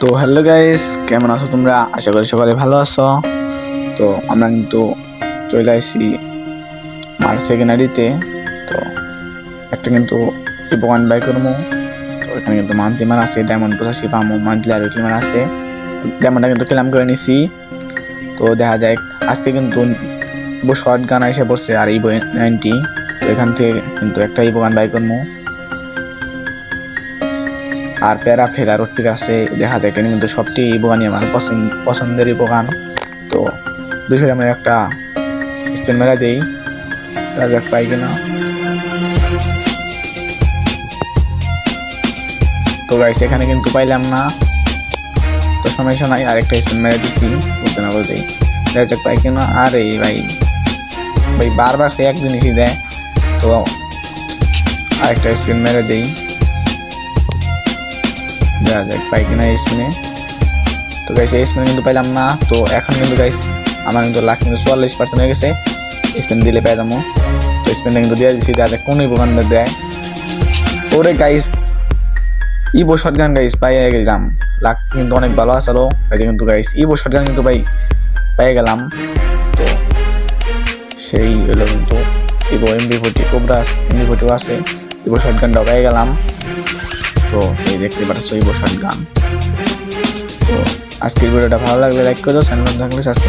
তো hello guys কেমন আছো তোমরা? আশা করি সকালে ভালো আছো। তো আমরা কিন্তু চলে আসছি মার সেকেন্ডারিতে তো একটা কিন্তু ওয়ান বাই করব তো এখানে কিন্তু মান্থলি মার আছে ডায়মন্ড পঁচাশি পামো মান্থলি আর মার আছে। ডায়মন্ডটা কিন্তু ক্লেম করে নিছি। তো দেখা যায় আজকে কিন্তু শর্ট গান এসে পড়ছে আর ইবো নাইনটি তো এখান থেকে কিন্তু একটা ইবো গান বাই করব আর প্যারা ফেরার ঠিক আছে দেখা যায় কিন্তু সবটি বোগানি আমার পছন্দ, পছন্দেরই বোগান তো দুশো আমরা একটা স্পেন মেলা দিই রাজাক পাই কিনা। তো গাইস এখানে কিন্তু পাইলাম না। তো সমস্যা নাই, আরেকটা স্পেন মেলা দিচ্ছি, বলতে না বলতেই। রাজাক পাই কিনা। আর এই ভাই ভাই বারবার সে এক জিনিসই দেয়। তো আরেকটা স্পেন মেরে দেই। দেখা যাক পাই কিনা এই তো গাইস এই কিন্তু পাইলাম না। তো এখন কিন্তু গাইস আমার কিন্তু লাখ কিন্তু চুয়াল্লিশ পার্সেন্ট হয়ে গেছে। স্পিন দিলে পাই যাব। তো স্পিনটা কিন্তু দিয়ে দিচ্ছি দেখা যাক কোন দোকানটা দেয়। ওরে গাইস ইবো শটগান গাইস পাই গেলাম। লাখ কিন্তু অনেক ভালো আসলো কাজে কিন্তু গাইস ইবো শটগান কিন্তু ভাই পেয়ে গেলাম। তো সেই হলো কিন্তু ইবো এমবি ফোর্টি কোবরা এমবি ফোর্টিও আছে। ইবো শটগানটাও পেয়ে গেলাম। তো এই দেখতে পাচ্ছ, এই বসার গান। তো আজকের ভিডিওটা ভালো লাগলে লাইক করে দাও চ্যানেল থাকলে সাবস্ক্রাইব